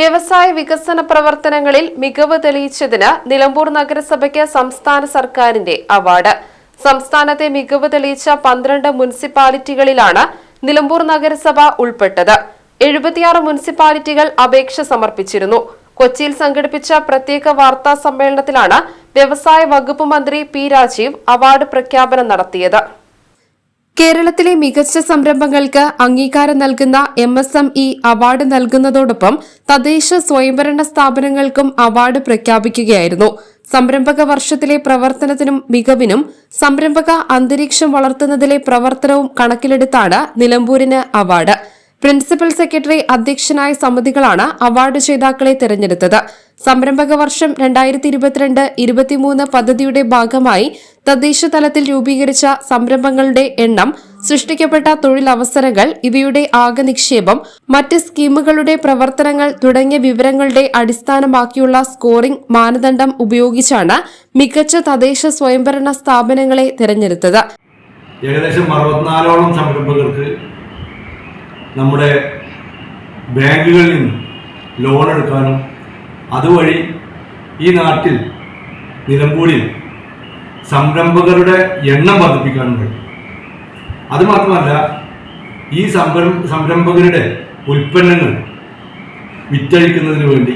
വ്യവസായ വികസന പ്രവർത്തനങ്ങളിൽ മികവ് തെളിയിച്ചതിന് നിലമ്പൂർ നഗരസഭയ്ക്ക് സംസ്ഥാന സർക്കാരിന്റെ അവാർഡ്. സംസ്ഥാനത്തെ മികവ് തെളിയിച്ച പന്ത്രണ്ട് മുനിസിപ്പാലിറ്റികളിലാണ് നിലമ്പൂർ നഗരസഭ ഉൾപ്പെട്ടത്. എഴുപത്തിയാറ് മുനിസിപ്പാലിറ്റികൾ അപേക്ഷ സമർപ്പിച്ചിരുന്നു. കൊച്ചിയിൽ സംഘടിപ്പിച്ച പ്രത്യേക വാർത്താ സമ്മേളനത്തിലാണ് വ്യവസായ വകുപ്പ് മന്ത്രി പി രാജീവ് അവാർഡ് പ്രഖ്യാപനം നടത്തിയത്. കേരളത്തിലെ മികച്ച സംരംഭങ്ങൾക്ക് അംഗീകാരം നൽകുന്ന M S M E award നൽകുന്നതോടൊപ്പം തദ്ദേശ സ്വയംഭരണ സ്ഥാപനങ്ങൾക്കും അവാർഡ് പ്രഖ്യാപിക്കുകയായിരുന്നു. സംരംഭക വർഷത്തിലെ പ്രവർത്തനത്തിനും മികവിനും സംരംഭക അന്തരീക്ഷം വളർത്തുന്നതിലെ പ്രവർത്തനവും കണക്കിലെടുത്താണ് നിലമ്പൂരിന് അവാർഡ്. പ്രിൻസിപ്പൽ സെക്രട്ടറി അധ്യക്ഷനായ സമിതികളാണ് അവാർഡ് ജേതാക്കളെ തെരഞ്ഞെടുത്തത്. സംരംഭക വർഷം രണ്ടായിരത്തി ഇരുപത്തിരണ്ട് ഇരുപത്തിമൂന്ന് പദ്ധതിയുടെ ഭാഗമായി തദ്ദേശ തലത്തിൽ രൂപീകരിച്ച സംരംഭങ്ങളുടെ എണ്ണം സൃഷ്ടിക്കപ്പെട്ട തൊഴിലവസരങ്ങൾ ഇവയുടെ ആകെ നിക്ഷേപം മറ്റ് സ്കീമുകളുടെ പ്രവർത്തനങ്ങൾ തുടങ്ങിയ വിവരങ്ങളുടെ അടിസ്ഥാനമാക്കിയുള്ള സ്കോറിംഗ് മാനദണ്ഡം ഉപയോഗിച്ചാണ് മികച്ച തദ്ദേശ സ്വയംഭരണ സ്ഥാപനങ്ങളെ തിരഞ്ഞെടുത്തത്. ഏകദേശം അറുപത്തിനാലോളം സംരംഭകർക്ക് നമ്മുടെ ബാങ്കുകളിൽ നിന്ന് ലോൺ എടുക്കാനും അതുവഴി ഈ നാട്ടിൽ നിലമ്പൂരിൽ സംരംഭകരുടെ എണ്ണം വർദ്ധിപ്പിക്കാനും കഴിയും. അതുമാത്രമല്ല ഈ സംരം സംരംഭകരുടെ ഉൽപ്പന്നങ്ങൾ വിറ്റഴിക്കുന്നതിന് വേണ്ടി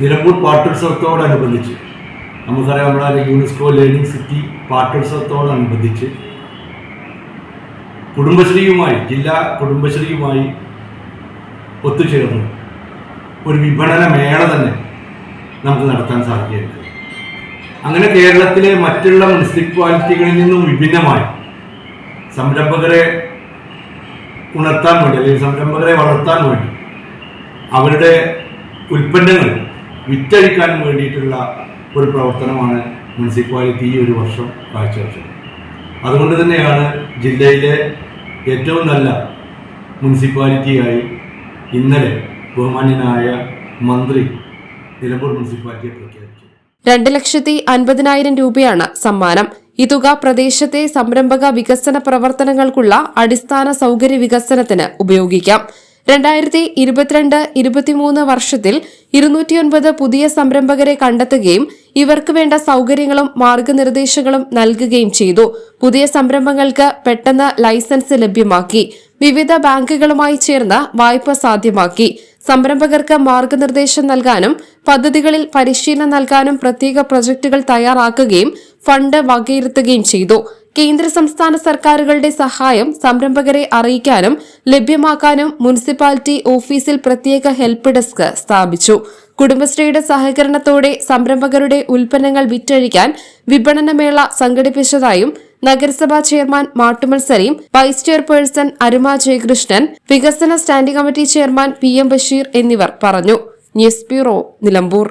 നിലമ്പൂർ പാട്ടോത്സവത്തോടനുബന്ധിച്ച് നമുക്കറിയാം നമ്മുടെ യുനെസ്കോ ലേണിംഗ് സിറ്റി പാട്ടോത്സവത്തോടനുബന്ധിച്ച് കുടുംബശ്രീയുമായി ജില്ലാ കുടുംബശ്രീയുമായി ഒത്തുചേർന്ന്. ഒരു വിപണന മേള തന്നെ നമുക്ക് നടത്താൻ സാധിക്കുകയുണ്ട് അങ്ങനെ കേരളത്തിലെ മറ്റുള്ള മുനിസിപ്പാലിറ്റികളിൽ നിന്നും വിഭിന്നമായി സംരംഭകരെ ഉണർത്താൻ വേണ്ടി അല്ലെങ്കിൽ സംരംഭകരെ വളർത്താൻ വേണ്ടി അവരുടെ ഉൽപ്പന്നങ്ങൾ വിറ്റഴിക്കാൻ വേണ്ടിയിട്ടുള്ള ഒരു പ്രവർത്തനമാണ് മുനിസിപ്പാലിറ്റി ഈ ഒരു വർഷം കാഴ്ചവെച്ചത്. അതുകൊണ്ട് തന്നെയാണ് ജില്ലയിലെ ഏറ്റവും നല്ല മുനിസിപ്പാലിറ്റിയായി ഇന്നലെ ബഹുമാന്യനായ മന്ത്രി നിലമ്പൂർ മുനിസിപ്പാലിറ്റിയെ പ്രഖ്യാപിച്ചു രണ്ട് ലക്ഷത്തി അൻപതിനായിരം രൂപയാണ് സമ്മാനം. ഈ തുക പ്രദേശത്തെ സംരംഭക വികസന പ്രവർത്തനങ്ങൾക്കുള്ള അടിസ്ഥാന സൗകര്യ വികസനത്തിന് ഉപയോഗിക്കാം. രണ്ടായിരത്തി ഇരുപത്തിരണ്ട് ഇരുപത്തിമൂന്ന് വർഷത്തിൽ ഇരുന്നൂറ്റിയൊൻപത് പുതിയ സംരംഭകരെ കണ്ടെത്തുകയും ഇവർക്ക് വേണ്ട സൗകര്യങ്ങളും മാർഗനിർദ്ദേശങ്ങളും നൽകുകയും ചെയ്തു. പുതിയ സംരംഭങ്ങൾക്ക് പെട്ടെന്ന് ലൈസൻസ് ലഭ്യമാക്കി. വിവിധ ബാങ്കുകളുമായി ചേർന്ന് വായ്പ സാധ്യമാക്കി. സംരംഭകർക്ക് മാർഗനിർദ്ദേശം നൽകാനും പദ്ധതികളിൽ പരിശീലനം നൽകാനും പ്രത്യേക പ്രൊജക്ടുകൾ തയ്യാറാക്കുകയും ഫണ്ട് വകയിരുത്തുകയും ചെയ്തു. കേന്ദ്ര സംസ്ഥാന സർക്കാരുകളുടെ സഹായം സംരംഭകരെ അറിയിക്കാനും ലഭ്യമാക്കാനും മുനിസിപ്പാലിറ്റി ഓഫീസിൽ പ്രത്യേക ഹെൽപ്പ് ഡെസ്ക് സ്ഥാപിച്ചു. കുടുംബശ്രീയുടെ സഹകരണത്തോടെ സംരംഭകരുടെ ഉൽപ്പന്നങ്ങൾ വിറ്റഴിക്കാൻ വിപണനമേള സംഘടിപ്പിച്ചതായും നഗരസഭാ chairman Mattummal Saleem vice chairperson Aruma Jayakrishnan വികസന standing committee chairman P M Basheer എന്നിവർ പറഞ്ഞു. News bureau Nilambur.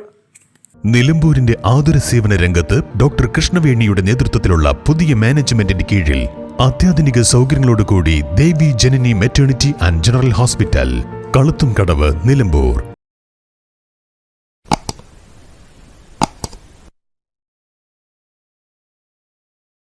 നിലമ്പൂരിന്റെ ആതുര സേവന രംഗത്ത് ഡോക്ടർ കൃഷ്ണവേണിയുടെ നേതൃത്വത്തിലുള്ള പുതിയ മാനേജ്മെന്റിന്റെ കീഴിൽ അത്യാധുനിക സൗകര്യങ്ങളോടുകൂടി Devi Janani maternity and general hospital Kaluthum Kadavu Nilambur.